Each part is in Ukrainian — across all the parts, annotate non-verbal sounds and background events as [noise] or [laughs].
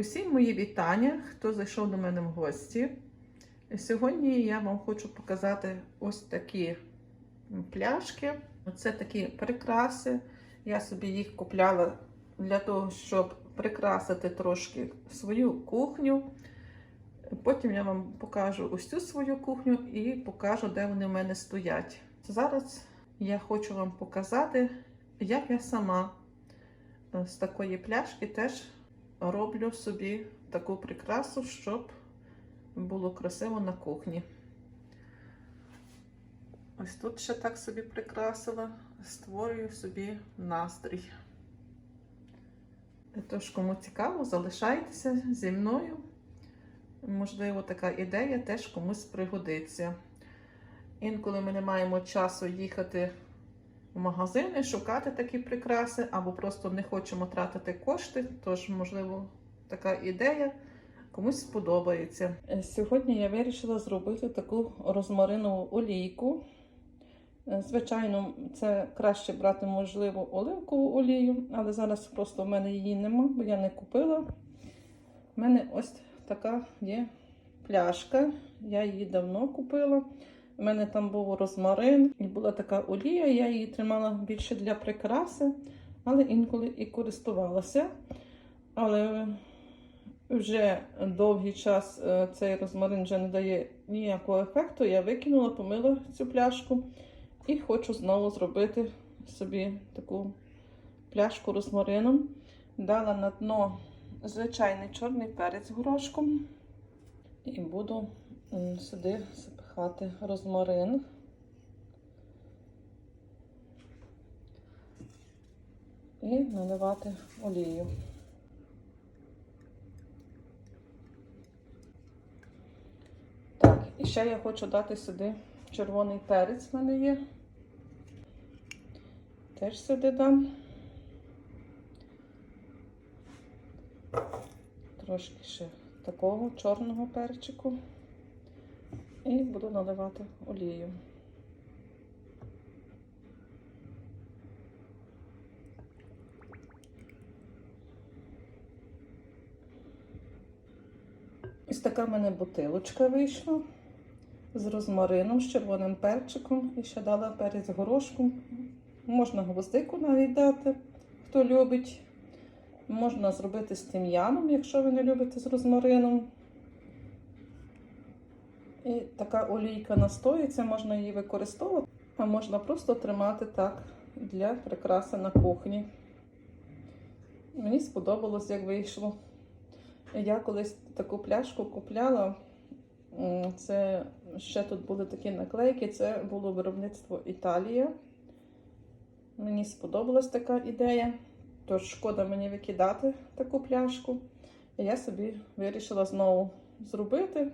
Усім мої вітання, хто зайшов до мене в гості. Сьогодні я вам хочу показати ось такі пляшки. Це такі прикраси. Я собі їх купляла для того, щоб прикрасити трошки свою кухню. Потім я вам покажу цю свою кухню і покажу, де вони в мене стоять. Зараз я хочу вам показати, як я сама з такої пляшки теж роблю собі таку прикрасу, щоб було красиво на кухні. Ось тут ще так собі прикрасила, створюю собі настрій. Тож, кому цікаво, залишайтеся зі мною. Можливо, така ідея теж комусь пригодиться. Інколи ми не маємо часу їхати в магазини, шукати такі прикраси, або просто не хочемо тратити кошти. Тож, можливо, така ідея комусь сподобається. Сьогодні я вирішила зробити таку розмаринову олійку. Звичайно, це краще брати, можливо, оливкову олію, але зараз просто в мене її нема, бо я не купила. У мене ось така є пляшка. Я її давно купила. У мене там був розмарин і була така олія, я її тримала більше для прикраси, але інколи і користувалася. Але вже довгий час цей розмарин вже не дає ніякого ефекту. Я викинула, помила цю пляшку і хочу знову зробити собі таку пляшку розмарином. Дала на дно звичайний чорний перець горошком і буду сюди запихати розмарин. І наливати олію. Так, і ще я хочу дати сюди червоний перець в мене є. Теж сюди дам. Трошки ще такого чорного перчику. І буду наливати олію. Ось така в мене бутилочка вийшла з розмарином, з червоним перчиком і ще дала перець горошком. Можна гвоздику навіть дати, хто любить. Можна зробити з тим'яном, якщо ви не любите з розмарином. І така олійка настоїться, можна її використовувати, а можна просто тримати так для прикраси на кухні. Мені сподобалось, як вийшло. Я колись таку пляшку купляла. Це ще тут були такі наклейки, це було виробництво Італія. Мені сподобалась така ідея, тож шкода мені викидати таку пляшку. І я собі вирішила знову зробити.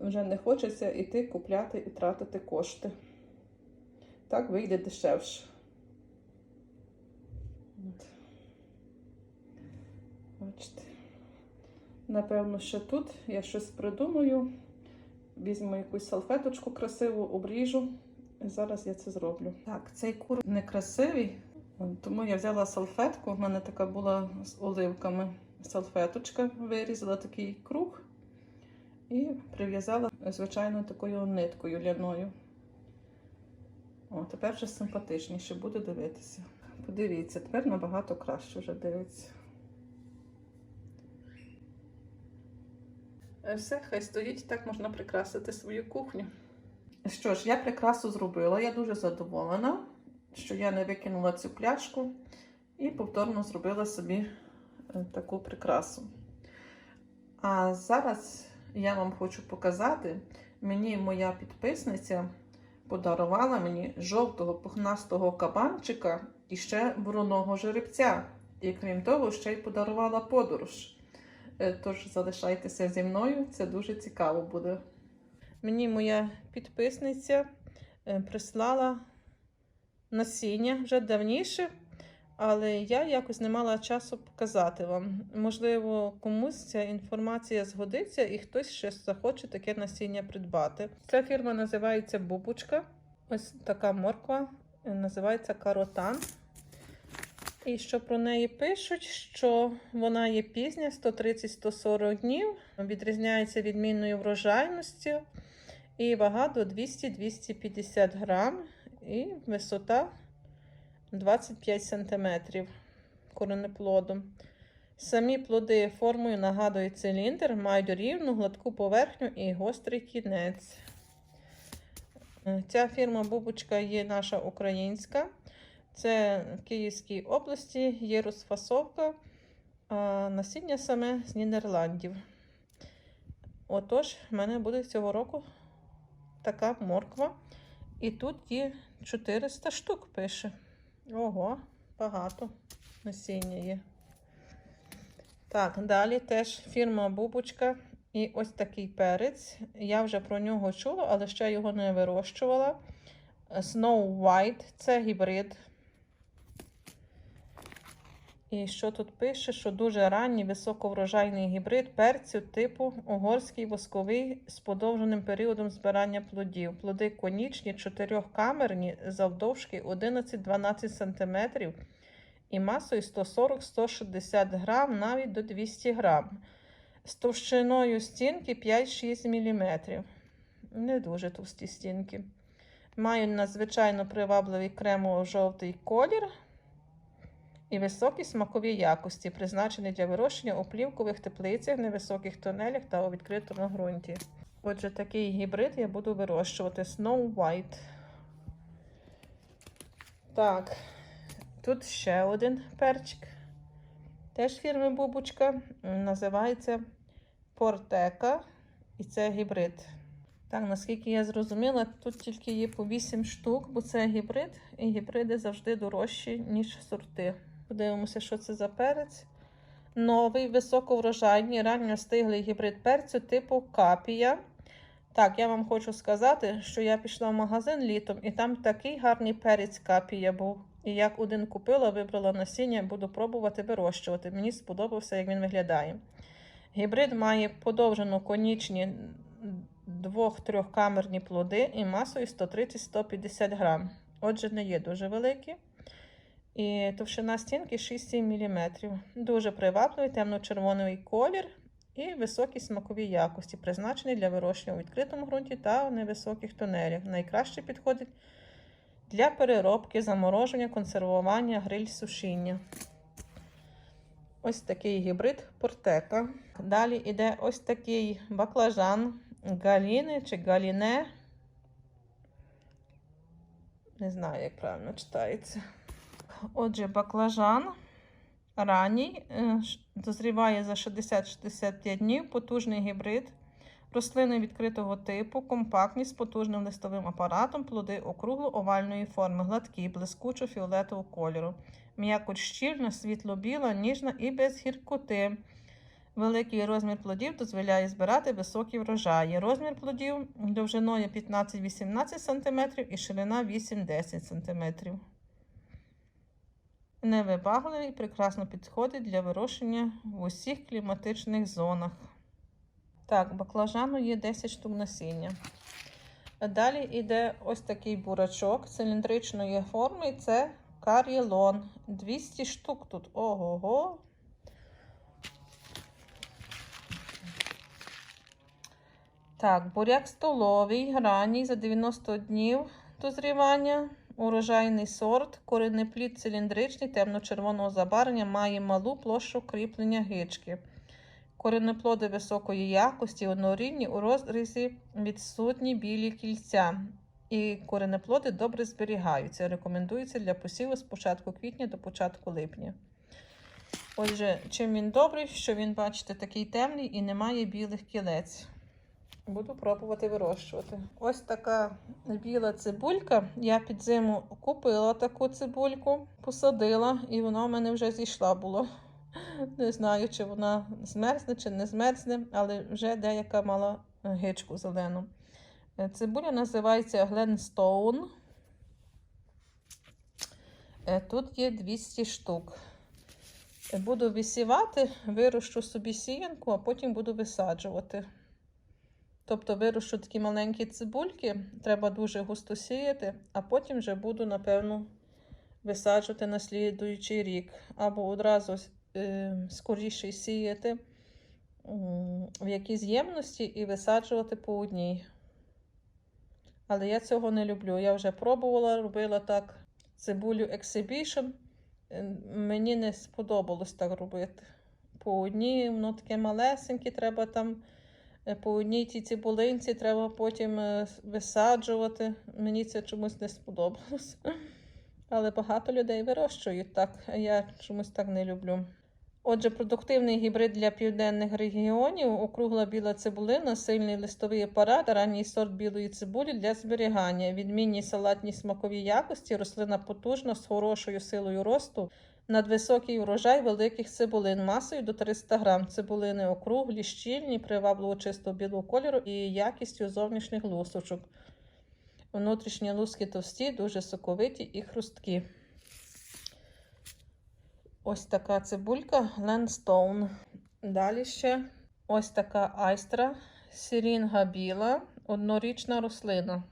Вже не хочеться йти купляти і тратити кошти. Так вийде дешевше. Бачите. Напевно, ще тут я щось придумаю. Візьму якусь салфеточку красиву, обріжу. І зараз я це зроблю. Так, цей кур не красивий, тому я взяла салфетку. У мене така була з оливками салфеточка, вирізала такий круг і прив'язала, звичайно, такою ниткою ляною. О, тепер вже симпатичніше буде дивитися. Подивіться, тепер набагато краще вже дивиться. Все, хай стоїть, так можна прикрасити свою кухню. Що ж, я прикрасу зробила, я дуже задоволена, що я не викинула цю пляшку і повторно зробила собі таку прикрасу. А зараз я вам хочу показати, мені моя підписниця подарувала мені жовтого пухнастого кабанчика і ще вороного жеребця. І крім того, ще й подарувала подорож. Тож залишайтеся зі мною, це дуже цікаво буде. Мені моя підписниця прислала насіння вже давніше, але я якось не мала часу показати вам. Можливо, комусь ця інформація згодиться і хтось ще захоче таке насіння придбати. Ця фірма називається Бубочка. Ось така морква, називається каротан. І що про неї пишуть, що вона є пізня 130-140 днів, відрізняється відмінною врожайністю і вага до 200-250 грам, і висота 25 см коренеплоду. Самі плоди формою нагадують циліндр, мають рівну гладку поверхню і гострий кінець. Е, Ця фірма Бубочка є наша українська. Це в Київській області є розфасовка, а насіння саме з Нідерландів. Отож, в мене буде цього року така морква. І тут є 400 штук пише. Ого, багато насіння є. Так, далі теж фірма Бубочка. І ось такий перець. Я вже про нього чула, але ще його не вирощувала. Snow White це гібрид. І що тут пише, що дуже ранній високоврожайний гібрид перцю типу угорський восковий з подовженим періодом збирання плодів. Плоди конічні, чотирьохкамерні, завдовжки 11-12 см і масою 140-160 грам, навіть до 200 грам. З товщиною стінки 5-6 мм. Не дуже товсті стінки. Мають надзвичайно привабливий кремово-жовтий колір і високі смакові якості, призначені для вирощення у плівкових теплицях, невисоких тунелях та у відкритому ґрунті. Отже, такий гібрид я буду вирощувати Snow White. Так, тут ще один перчик. Теж фірми Бубочка. Називається Портека. І це гібрид. Так, наскільки я зрозуміла, тут тільки є по 8 штук, бо це гібрид, і гібриди завжди дорожчі, ніж сорти. Подивимося, що це за перець. Новий, високоврожайний, ранньо стиглий гібрид перцю типу капія. Так, я вам хочу сказати, що я пішла в магазин літом, і там такий гарний перець капія був. І як один купила, вибрала насіння, буду пробувати вирощувати. Мені сподобався, як він виглядає. Гібрид має подовжену конічні двох-трьохкамерні плоди і масою 130-150 грам. Отже, не є дуже великі. І товщина стінки 6-7 мм. Дуже привабливий темно-червоний колір і високі смакові якості, призначений для вирощення у відкритому ґрунті та у невисоких тунелях. Найкраще підходить для переробки, замороження, консервування, гриль, сушіння. Ось такий гібрид портека. Далі йде ось такий баклажан галіни чи галіне. Не знаю, як правильно читається. Отже, баклажан ранній, е, дозріває за 60-65 днів, потужний гібрид. Рослини відкритого типу, компактні з потужним листовим апаратом, плоди округло-овальної форми, гладкі, блискучо фіолетового кольору. М'якоть щільна, світло-біла, ніжна і без гіркоти. Великий розмір плодів дозволяє збирати високі врожаї. Розмір плодів довжиною 15-18 см і ширина 8-10 см. Невибагливий, прекрасно підходить для вирощення в усіх кліматичних зонах. Так, баклажану є 10 штук насіння. Далі йде ось такий бурачок циліндричної форми. Це кар'єлон. 200 штук тут. Ого-го. Так, буряк столовий, ранній за 90 днів дозрівання. Урожайний сорт, коренеплід циліндричний, темно-червоного забарвлення, має малу площу кріплення гички. Коренеплоди високої якості, однорідні у розрізі відсутні білі кільця. І коренеплоди добре зберігаються. Рекомендується для посіву з початку квітня до початку липня. Отже, чим він добрий, що він, бачите, такий темний і не має білих кілець. Буду пробувати вирощувати. Ось така біла цибулька. Я під зиму купила таку цибульку, посадила, і вона в мене вже зійшла була. Не знаю, чи вона змерзне, чи не змерзне, але вже деяка мала гичку зелену. Е, Цибуля називається. Е, Тут є 200 штук. Буду висівати, вирощу собі сіянку, а потім буду висаджувати. Тобто вирощу такі маленькі цибульки, треба дуже густо сіяти, а потім вже буду, напевно, висаджувати на слідуючий рік, або одразу е, скоріше сіяти в якійсь ємності і висаджувати по одній. Але я цього не люблю. Я вже пробувала, робила так цибулю Exhibition. Е, Мені не сподобалось так робити. По одній, воно таке малесеньке, треба там по одній тій цибулинці треба потім е, висаджувати. Мені це чомусь не сподобалось. [laughs] Але багато людей вирощують так, а я чомусь так не люблю. Отже, продуктивний гібрид для південних регіонів, округла біла цибулина, сильний листовий апарат, ранній сорт білої цибулі для зберігання, відмінні салатні смакові якості, рослина потужна з хорошою силою росту, надвисокий урожай великих цибулин масою до 300 грам. Цибулини округлі, щільні, привабливо чистого білого кольору і якістю зовнішніх лусочок. Внутрішні луски товсті, дуже соковиті і хрусткі. Ось така цибулька Landstone. Далі ще ось така айстра сірінга біла, однорічна рослина.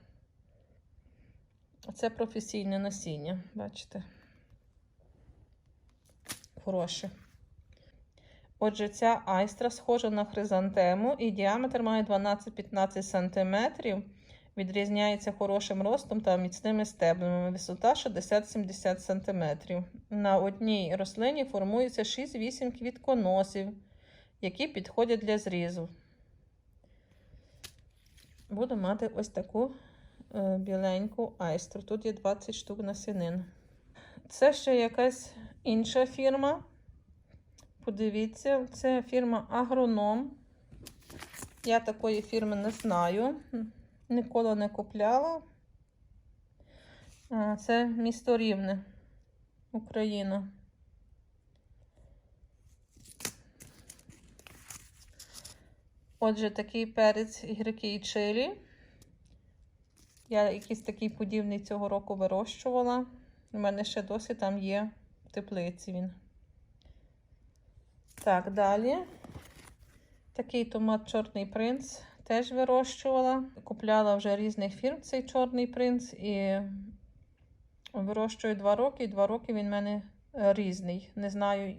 Це професійне насіння, бачите? Хороше. Отже, ця айстра схожа на хризантему і діаметр має 12-15 см. Відрізняється хорошим ростом та міцними стеблями. Висота 60-70 см. На одній рослині формується 6-8 квітконосів, які підходять для зрізу. Буду мати ось таку е, біленьку айстру. Тут є 20 штук насінин. Це ще якась інша фірма. Подивіться, це фірма Агроном. Я такої фірми не знаю. Ніколи не купляла. Це місто Рівне, Україна. Отже, такий перець гіркий чилі. Я якийсь такий подібний цього року вирощувала. У мене ще досі там є теплиці він. Так, далі. Такий томат Чорний принц теж вирощувала. Купляла вже різних фірм цей Чорний принц і вирощую два роки, і два роки він в мене е, різний. Не знаю,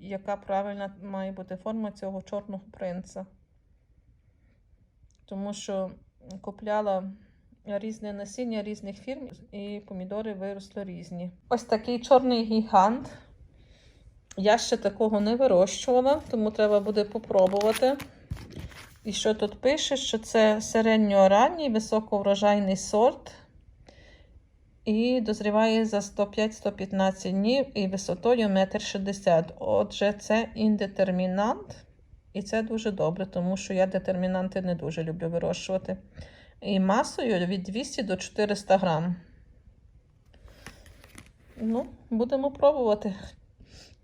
яка правильна має бути форма цього чорного принца. Тому що купляла різне насіння різних фірм, і помідори виросли різні. Ось такий чорний гігант. Я ще такого не вирощувала, тому треба буде попробувати. І що тут пише, що це середньоранній високоврожайний сорт. І дозріває за 105-115 днів і висотою 1,60 м. Отже, це індетермінант. І це дуже добре, тому що я детермінанти не дуже люблю вирощувати. І масою від 200 до 400 грам. Ну, будемо пробувати.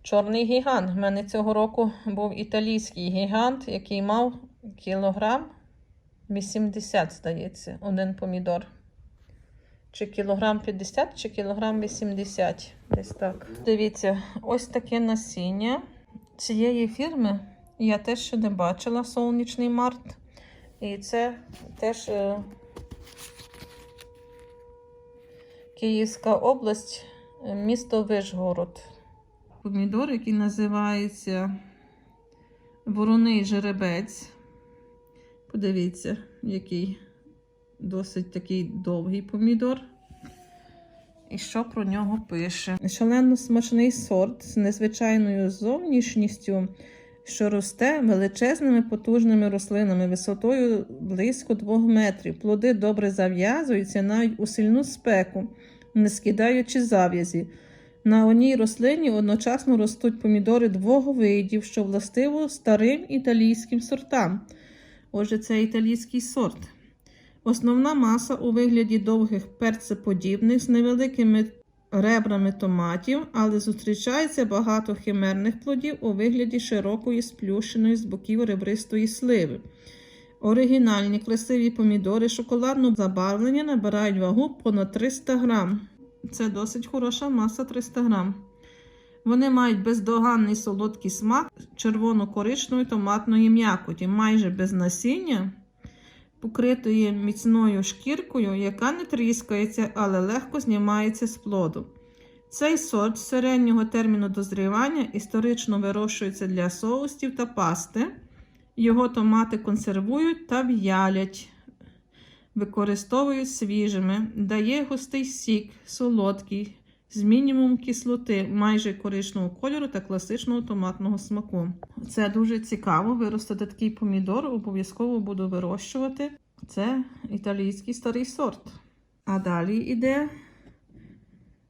Чорний гігант. У мене цього року був італійський гігант, який мав кілограм 80, здається, один помідор. Чи кілограм 50, чи кілограм 80. Десь так. Дивіться, ось таке насіння цієї фірми я теж ще не бачила сонячний март. І це теж е, Київська область, е, місто Вишгород. Помідор, який називається Вороний жеребець. Подивіться, який досить такий довгий помідор. І що про нього пише? Шалено смачний сорт з незвичайною зовнішністю, що росте величезними потужними рослинами висотою близько 2 метрів. Плоди добре зав'язуються навіть у сильну спеку, не скидаючи зав'язі. На одній рослині одночасно ростуть помідори двох видів, що властиво старим італійським сортам. Отже, це італійський сорт. Основна маса у вигляді довгих перцеподібних з невеликими ребрами томатів, але зустрічається багато химерних плодів у вигляді широкої сплющеної з боків ребристої сливи. Оригінальні красиві помідори шоколадного забарвлення набирають вагу понад 300 грам. Це досить хороша маса 300 грам. Вони мають бездоганний солодкий смак червоно-коричневої томатної м'якоті, майже без насіння, покритої міцною шкіркою, яка не тріскається, але легко знімається з плоду. Цей сорт середнього терміну дозрівання історично вирощується для соусів та пасти. Його томати консервують та в'ялять, використовують свіжими, дає густий сік, солодкий, з мінімум кислоти, майже коричневого кольору та класичного томатного смаку. Це дуже цікаво. Виростити такий помідор, обов'язково буду вирощувати. Це італійський старий сорт. А далі йде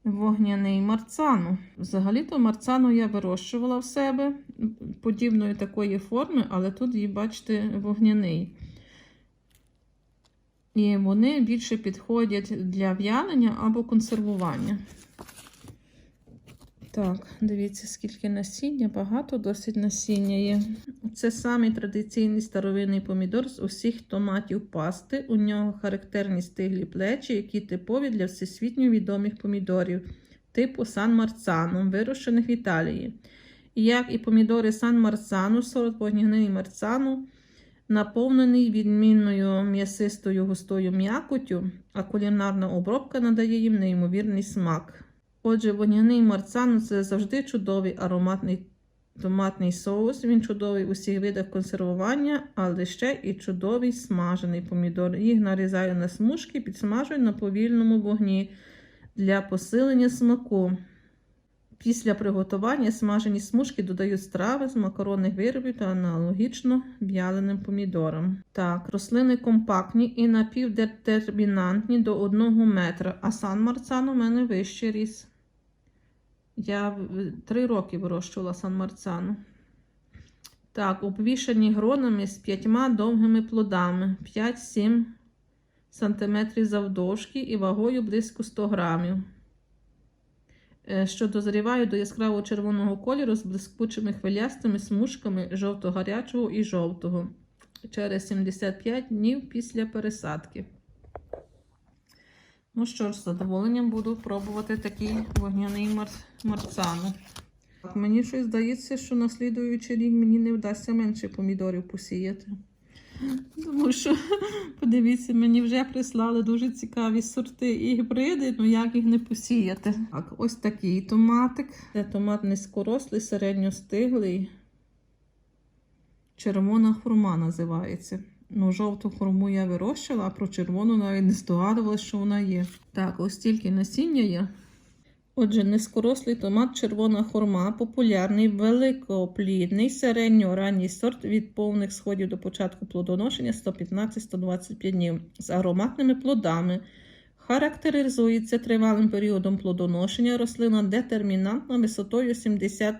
вогняний марцану. Взагалі-то марцану я вирощувала в себе подібної такої форми, але тут її, бачите, вогняний. І вони більше підходять для в'янення або консервування. Так, дивіться, скільки насіння, багато досить насіння є. Це самий традиційний старовинний помідор з усіх томатів пасти. У нього характерні стиглі плечі, які типові для всесвітньо відомих помідорів, типу Сан Марцано, вирощених в Італії. І як і помідори Сан Марцано, сорт вогняний Марцано, наповнений відмінною м'ясистою густою м'якоттю, а кулінарна обробка надає їм неймовірний смак. Отже, вогняний марцан це завжди чудовий ароматний томатний соус. Він чудовий у всіх видах консервування, але ще і чудовий смажений помідор. Їх нарізаю на смужки, підсмажую на повільному вогні для посилення смаку. Після приготування смажені смужки додають страви з макаронних виробів та аналогічно в'яленим помідорам. Так, рослини компактні і напівдетермінантні до 1 метра, а сан марцан у мене вище ріс. Я в- три роки вирощувала сан марцану. Так, обвішані гронами з п'ятьма довгими плодами 5-7 см завдовжки і вагою близько 100 грамів що дозрівають до яскраво червоного кольору з блискучими хвилястими смужками жовто-гарячого і жовтого через 75 днів після пересадки. Ну що ж, з задоволенням буду пробувати такий вогняний мар... марцану. Мені щось здається, що на слідуючий рік мені не вдасться менше помідорів посіяти. Тому що, подивіться, мені вже прислали дуже цікаві сорти і гібриди, ну як їх не посіяти. Так, ось такий томатик. Це томат низькорослий, середньостиглий. Червона хурма називається. Ну, жовту хурму я вирощила, а про червону навіть не здогадувалася, що вона є. Так, ось тільки насіння є. Отже, низькорослий томат червона хурма, популярний, великоплідний, середньо-ранній сорт від повних сходів до початку плодоношення 115-125 днів з ароматними плодами. Характеризується тривалим періодом плодоношення. Рослина детермінантна висотою 70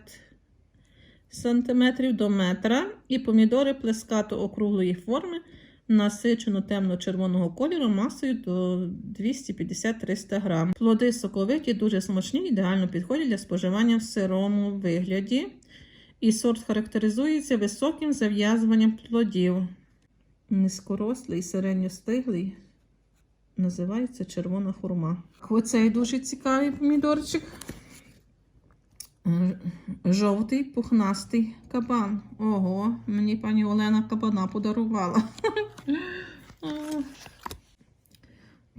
см до метра і помідори плескато округлої форми насичено темно-червоного кольору масою до 250-300 грам. Плоди соковиті, дуже смачні, ідеально підходять для споживання в сирому вигляді. І сорт характеризується високим зав'язуванням плодів. Низькорослий, середньостиглий. Називається червона хурма. Оцей дуже цікавий помідорчик. Жовтий пухнастий кабан. Ого, мені пані Олена кабана подарувала.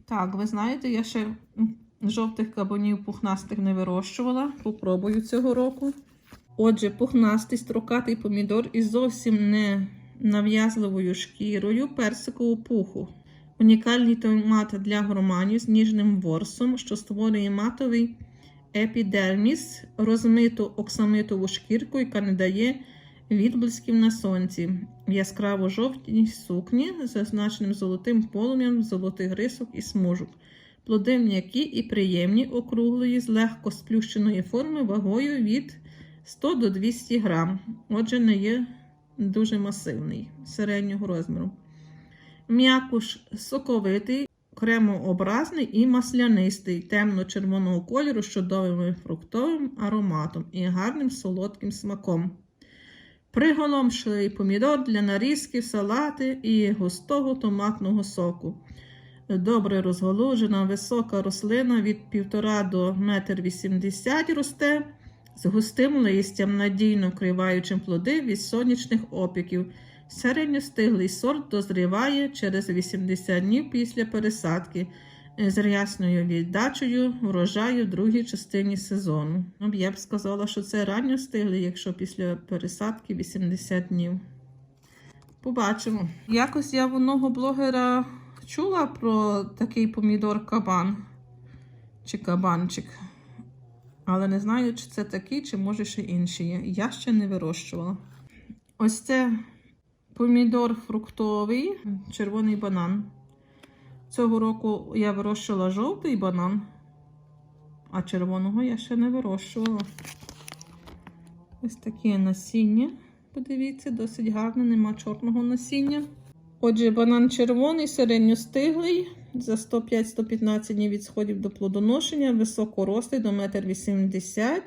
Так, ви знаєте, я ще жовтих кабанів пухнастих не вирощувала. Попробую цього року. Отже, пухнастий строкатий помідор із зовсім не нав'язливою шкірою персикового пуху. Унікальний томат для громанів з ніжним ворсом, що створює матовий епідерміс, розмиту оксамитову шкірку, яка не дає відблисків на сонці. Яскраво жовтій сукні з зазначеним золотим полум'ям золотих рисок і смужок. Плоди м'які і приємні, округлої, з легко сплющеної форми вагою від 100 до 200 грам. Отже, не є дуже масивний середнього розміру. М'якуш соковитий, кремообразний і маслянистий, темно-червоного кольору з чудовим фруктовим ароматом і гарним солодким смаком. Приголомшливий помідор для нарізки, салати і густого томатного соку. Добре розголужена, висока рослина від 1,5 до 1,80 м росте з густим листям, надійно вкриваючим плоди від сонячних опіків. Середньостиглий сорт дозріває через 80 днів після пересадки. з рясною віддачею врожаю в другій частині сезону. Ну, Я б сказала, що це ранньо стиглий, якщо після пересадки 80 днів. Побачимо. Якось я в одного блогера чула про такий помідор кабан чи кабанчик. Але не знаю, чи це такий, чи може ще інші є. Я ще не вирощувала. Ось це помідор фруктовий, червоний банан. Цього року я вирощувала жовтий банан, а червоного я ще не вирощувала. Ось таке насіння. Подивіться, досить гарне, нема чорного насіння. Отже, банан червоний, середньостиглий, за 105-115 днів від сходів до плодоношення, високорослий до 1,80 м.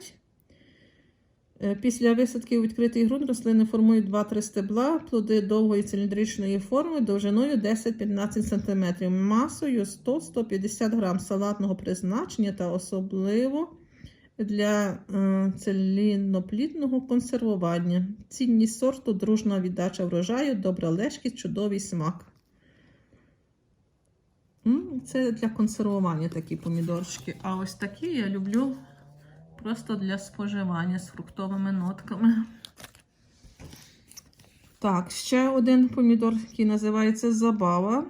Е, Після висадки у відкритий ґрунт рослини формують 2-3 стебла, плоди довгої циліндричної форми довжиною 10-15 см, масою 100-150 г салатного призначення та особливо для е, целіноплідного консервування. Цінність сорту, дружна віддача врожаю, добра лежкість, чудовий смак. Це для консервування такі помідорчики. А ось такі я люблю просто для споживання з фруктовими нотками. Так, ще один помідор, який називається Забава.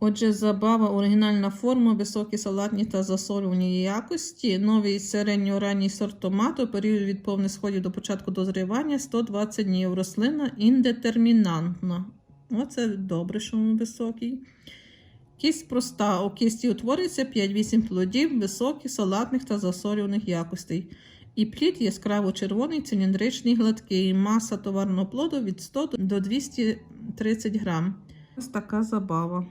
Отже, забава, оригінальна форма, високі салатні та засолювані якості. Новий середньоранній сорт томату, період від повних сходів до початку дозрівання 120 днів. Рослина індетермінантна. Оце добре, що він високий. Кість проста. У кісті утворюється 5-8 плодів високих, салатних та засолюваних якостей. І плід яскраво червоний, циліндричний, гладкий. Маса товарного плоду від 100 до 230 грам. Ось така забава.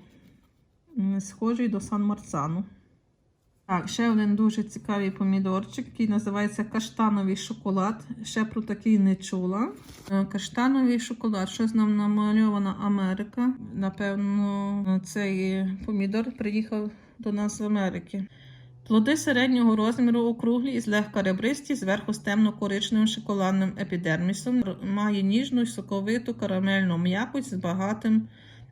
Схожий до Сан Марцану. Так, ще один дуже цікавий помідорчик, який називається каштановий шоколад. Ще про такий не чула. Е, Каштановий шоколад, щось нам намальована Америка. Напевно, цей помідор приїхав до нас з Америки. Плоди середнього розміру округлі і злегка ребристі, зверху з темно-коричневим шоколадним епідермісом. Має ніжну соковиту карамельну м'якость з багатим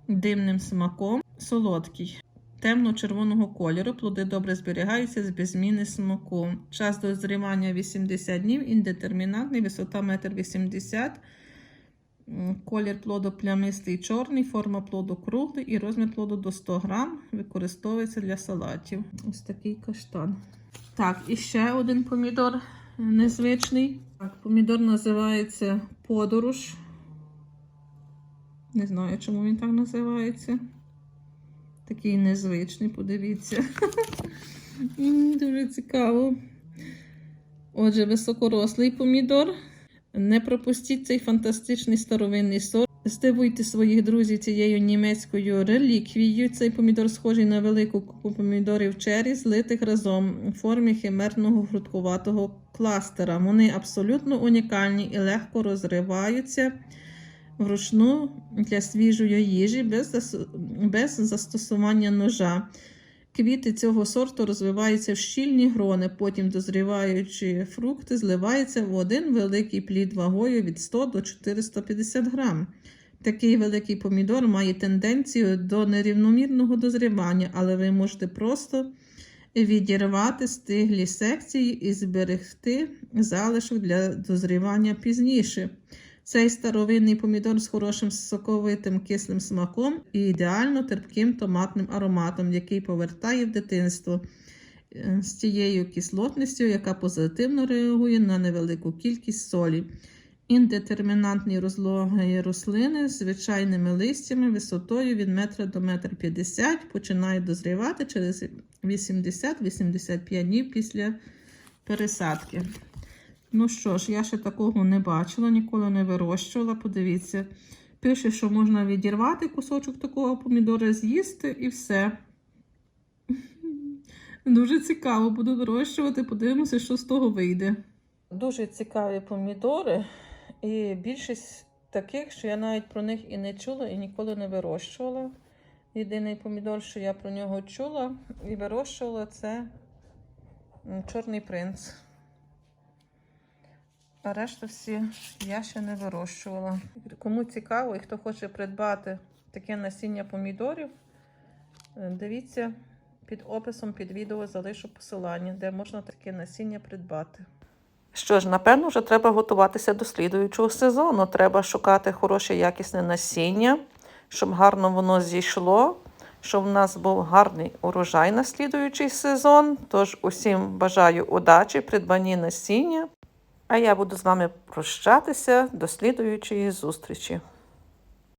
димним смаком. Солодкий. Темно-червоного кольору. Плоди добре зберігаються з без зміни смаку. Час дозрівання 80 днів, індетермінантний, висота 1,80 м. Колір плоду плямистий чорний, форма плоду круглий і розмір плоду до 100 грам. Використовується для салатів. Ось такий каштан. Так, і ще один помідор незвичний. Так, помідор називається подорож. Не знаю, чому він так називається. Такий незвичний, подивіться. [laughs] Дуже цікаво. Отже, високорослий помідор. Не пропустіть цей фантастичний старовинний сорт. Здивуйте своїх друзів цією німецькою реліквією. Цей помідор схожий на велику купу помідорів чері, злитих разом у формі химерного грудкуватого кластера. Вони абсолютно унікальні і легко розриваються вручну для свіжої їжі без, без застосування ножа. Квіти цього сорту розвиваються в щільні грони, потім дозріваючі фрукти зливаються в один великий плід вагою від 100 до 450 грам. Такий великий помідор має тенденцію до нерівномірного дозрівання, але ви можете просто відірвати стиглі секції і зберегти залишок для дозрівання пізніше. Цей старовинний помідор з хорошим соковитим кислим смаком і ідеально терпким томатним ароматом, який повертає в дитинство е, з тією кислотністю, яка позитивно реагує на невелику кількість солі. Індетермінантні розлоги рослини з звичайними листями висотою від 1 до 1,50 м починають дозрівати через 80-85 днів після пересадки. Ну що ж, я ще такого не бачила, ніколи не вирощувала. Подивіться. Пише, що можна відірвати кусочок такого помідора, з'їсти і все. [laughs] Дуже цікаво, буду вирощувати, подивимося, що з того вийде. Дуже цікаві помідори, і більшість таких, що я навіть про них і не чула, і ніколи не вирощувала. Єдиний помідор, що я про нього чула і вирощувала, це чорний принц. А решту всі я ще не вирощувала. Кому цікаво і хто хоче придбати таке насіння помідорів, е, дивіться під описом під відео залишу посилання, де можна таке насіння придбати. Що ж, напевно, вже треба готуватися до слідуючого сезону. Треба шукати хороше якісне насіння, щоб гарно воно зійшло, щоб в нас був гарний урожай на слідуючий сезон. Тож усім бажаю удачі, придбанні насіння. А я буду з вами прощатися до слідуючої зустрічі.